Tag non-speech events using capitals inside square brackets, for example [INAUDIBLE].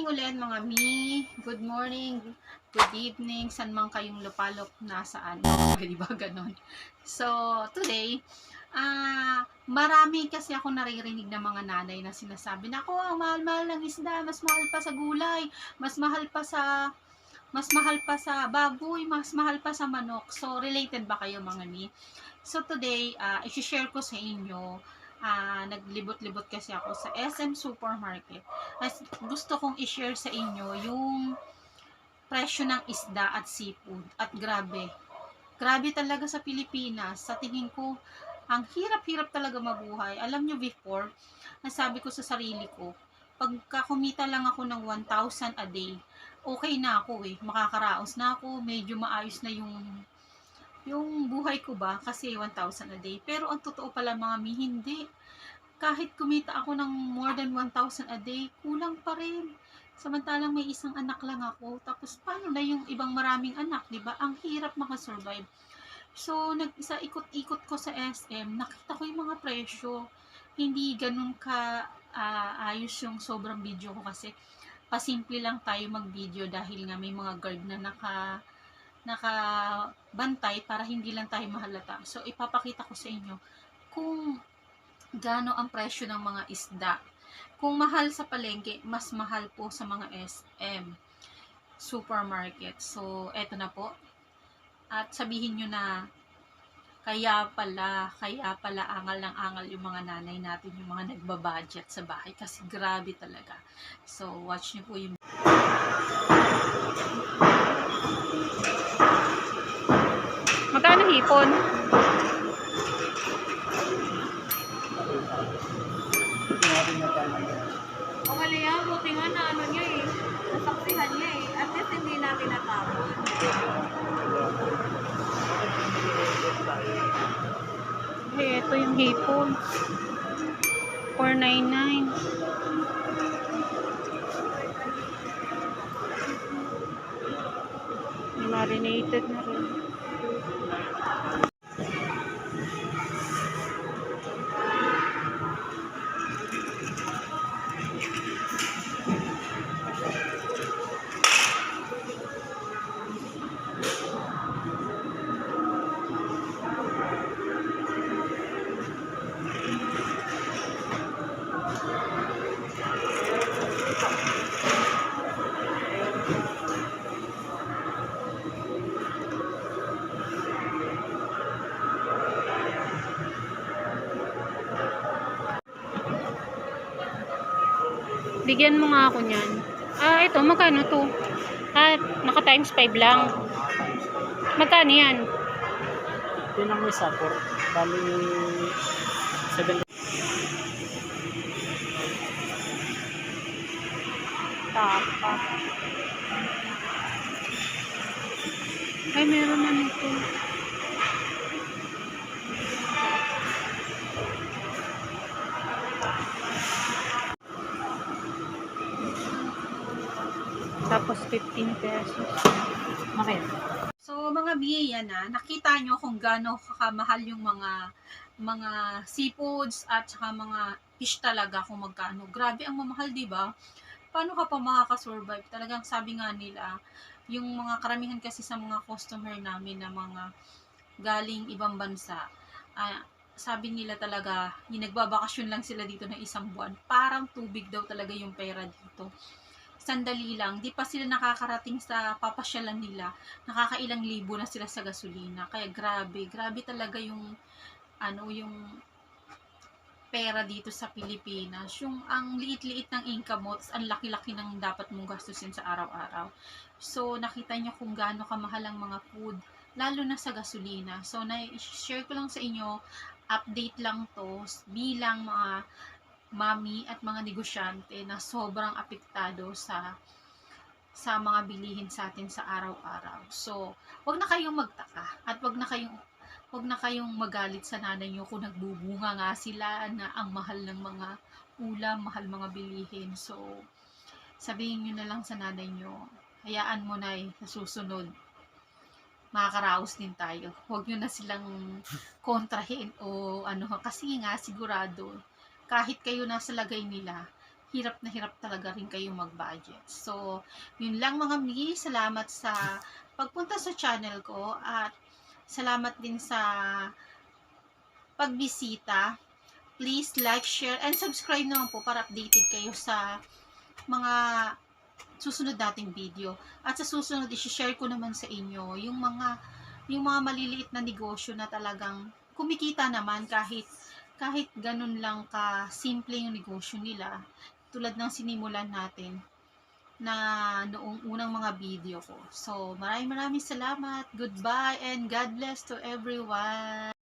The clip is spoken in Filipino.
morning ulit mga mi. Good morning, good evening, san man kayong lupalok nasaan. [LAUGHS] Di ba ganon? So, today, ah marami kasi ako naririnig ng mga nanay na sinasabi na ako, ang mahal-mahal ng isda, mas mahal pa sa gulay, mas mahal pa sa mas mahal pa sa baboy, mas mahal pa sa manok. So, related ba kayo mga mi? So, today, uh, i-share ko sa inyo ah naglibot-libot kasi ako sa SM Supermarket. As gusto kong i-share sa inyo yung presyo ng isda at seafood. At grabe. Grabe talaga sa Pilipinas. Sa tingin ko, ang hirap-hirap talaga mabuhay. Alam nyo before, nasabi ko sa sarili ko, pagka kumita lang ako ng 1,000 a day, okay na ako eh. Makakaraos na ako, medyo maayos na yung yung buhay ko ba kasi 1,000 a day. Pero ang totoo pala mga mi, hindi. Kahit kumita ako ng more than 1,000 a day, kulang pa rin. Samantalang may isang anak lang ako. Tapos paano na yung ibang maraming anak, 'di ba? Ang hirap makasurvive. So, nag-isa ikot-ikot ko sa SM, nakita ko yung mga presyo. Hindi ganun ka ah, ayos yung sobrang video ko kasi pasimple lang tayo mag-video dahil nga may mga guard na naka nakabantay para hindi lang tayo mahalata. So, ipapakita ko sa inyo kung gaano ang presyo ng mga isda. Kung mahal sa palengke, mas mahal po sa mga SM supermarket. So, eto na po. At sabihin nyo na kaya pala, kaya pala angal ng angal yung mga nanay natin, yung mga nagbabudget sa bahay. Kasi grabe talaga. So, watch nyo po yung Magkano hipon? Eh, ito yung hipon. 499. Marinated na rin. Bigyan mo nga ako niyan. Ah, ito, magkano to? Ah, naka times 5 lang. Magkano yan? Yun ang isa po. Bali, 7 Tapa. Ay, meron na nito. Tapos 15 pesos. Okay. So, mga biyaya na, nakita nyo kung gaano kakamahal yung mga mga seafoods at saka mga fish talaga kung magkano. Grabe ang mamahal, di ba? Paano ka pa makakasurvive? Talagang sabi nga nila, yung mga karamihan kasi sa mga customer namin na mga galing ibang bansa, ah, sabi nila talaga, yung nagbabakasyon lang sila dito ng isang buwan, parang tubig daw talaga yung pera dito. Sandali lang, di pa sila nakakarating sa papasyalan nila, nakakailang libo na sila sa gasolina. Kaya grabe, grabe talaga yung ano yung pera dito sa Pilipinas. Yung ang liit-liit ng income mo, ang laki-laki ng dapat mong gastusin sa araw-araw. So, nakita nyo kung gaano kamahal ang mga food, lalo na sa gasolina. So, na-share ko lang sa inyo, update lang to, bilang mga mami at mga negosyante na sobrang apektado sa sa mga bilihin sa atin sa araw-araw. So, wag na kayong magtaka at wag na kayong wag na kayong magalit sa nanay nyo kung nagbubunga nga sila na ang mahal ng mga ulam, mahal mga bilihin. So, sabihin nyo na lang sa nanay nyo, hayaan mo na eh, sa susunod, makakaraos din tayo. Huwag nyo na silang kontrahin o ano, kasi nga sigurado, kahit kayo nasa lagay nila, hirap na hirap talaga rin kayo mag-budget. So, yun lang mga mi, salamat sa pagpunta sa channel ko at salamat din sa pagbisita. Please like, share, and subscribe naman po para updated kayo sa mga susunod nating video. At sa susunod, i-share ko naman sa inyo yung mga yung mga maliliit na negosyo na talagang kumikita naman kahit kahit ganun lang ka simple yung negosyo nila tulad ng sinimulan natin na noong unang mga video ko. So, maraming maraming salamat. Goodbye and God bless to everyone.